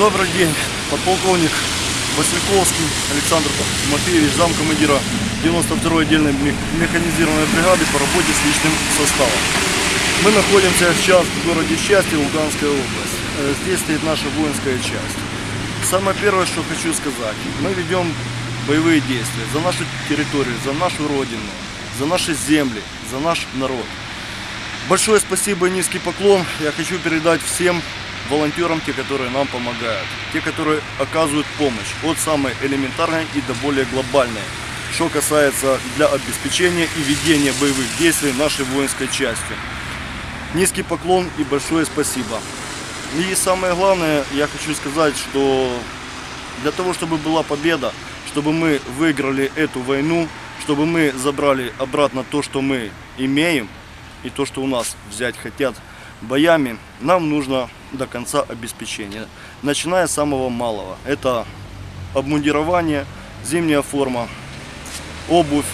Добрый день, подполковник Васильковский Александр Тимофеевич, замкомандира 92-й отдельной мех- механизированной бригады по работе с личным составом. Мы находимся сейчас в городе Счастье, Луганская область. Э, Здесь стоит наша воинская часть. Самое первое, что хочу сказать, мы ведем боевые действия за нашу территорию, за нашу родину, за наши земли, за наш народ. Большое спасибо и низкий поклон я хочу передать всем волонтерам, те, которые нам помогают, те, которые оказывают помощь от самой элементарной и до более глобальной, что касается для обеспечения и ведения боевых действий нашей воинской части. Низкий поклон и большое спасибо. И самое главное, я хочу сказать, что для того, чтобы была победа, чтобы мы выиграли эту войну, чтобы мы забрали обратно то, что мы имеем, и то, что у нас взять хотят боями, нам нужно до конца обеспечение. Начиная с самого малого. Это обмундирование, зимняя форма, обувь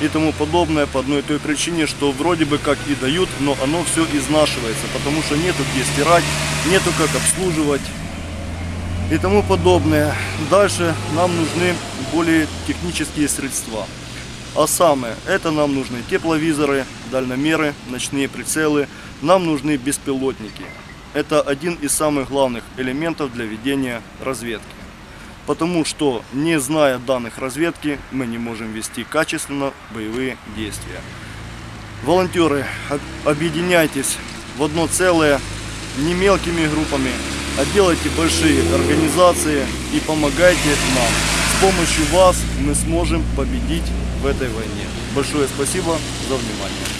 и тому подобное по одной той причине, что вроде бы как и дают, но оно все изнашивается, потому что нету где стирать, нету как обслуживать и тому подобное. Дальше нам нужны более технические средства. А самое, это нам нужны тепловизоры, дальномеры, ночные прицелы, нам нужны беспилотники. Это один из самых главных элементов для ведения разведки. Потому что, не зная данных разведки, мы не можем вести качественно боевые действия. Волонтеры, об- объединяйтесь в одно целое, не мелкими группами, а делайте большие организации и помогайте нам. С помощью вас мы сможем победить в этой войне. Большое спасибо за внимание.